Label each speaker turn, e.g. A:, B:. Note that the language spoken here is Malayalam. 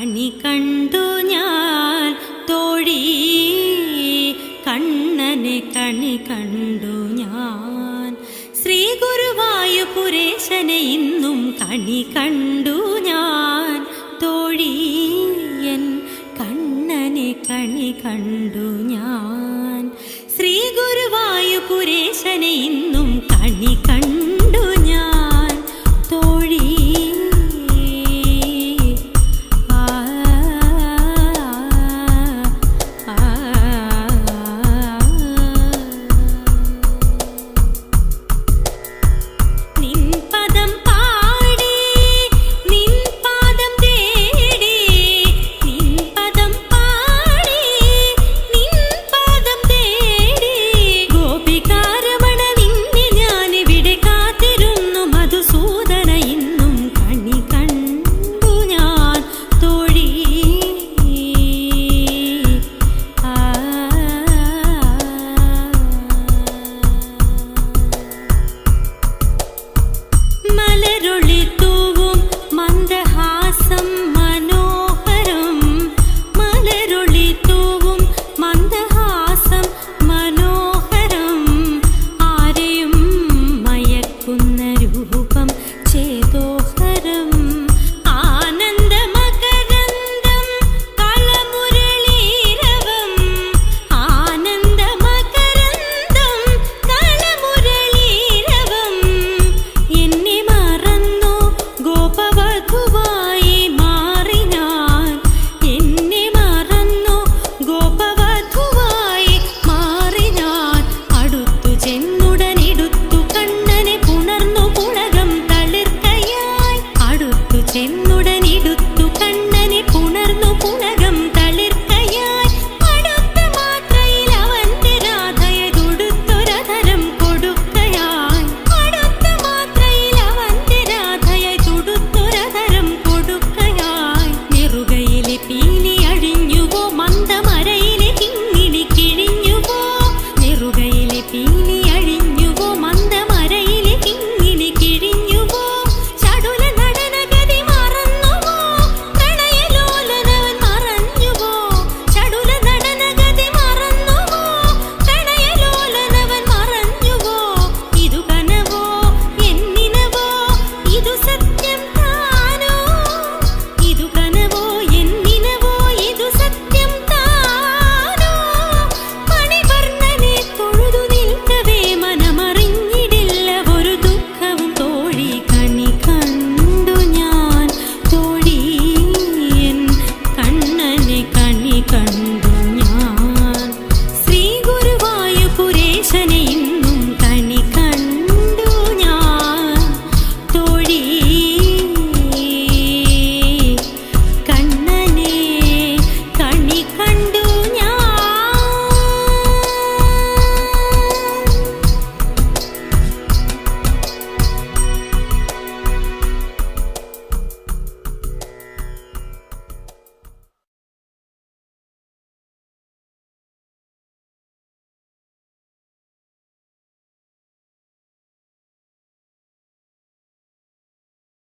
A: കണി കണ്ടു ഞാൻ തോഴി. കണ്ണനെ കണി കണ്ടു ഞാൻ. ശ്രീ ഗുരുവായൂപുരേശനെ ഇന്നും കണി കണ്ടു ഞാൻ. തോഴിയൻ കണ്ണനെ കണി കണ്ടു ഞാൻ. ശ്രീ ഗുരുവായൂപുരേശനെ ഇന്നും കണി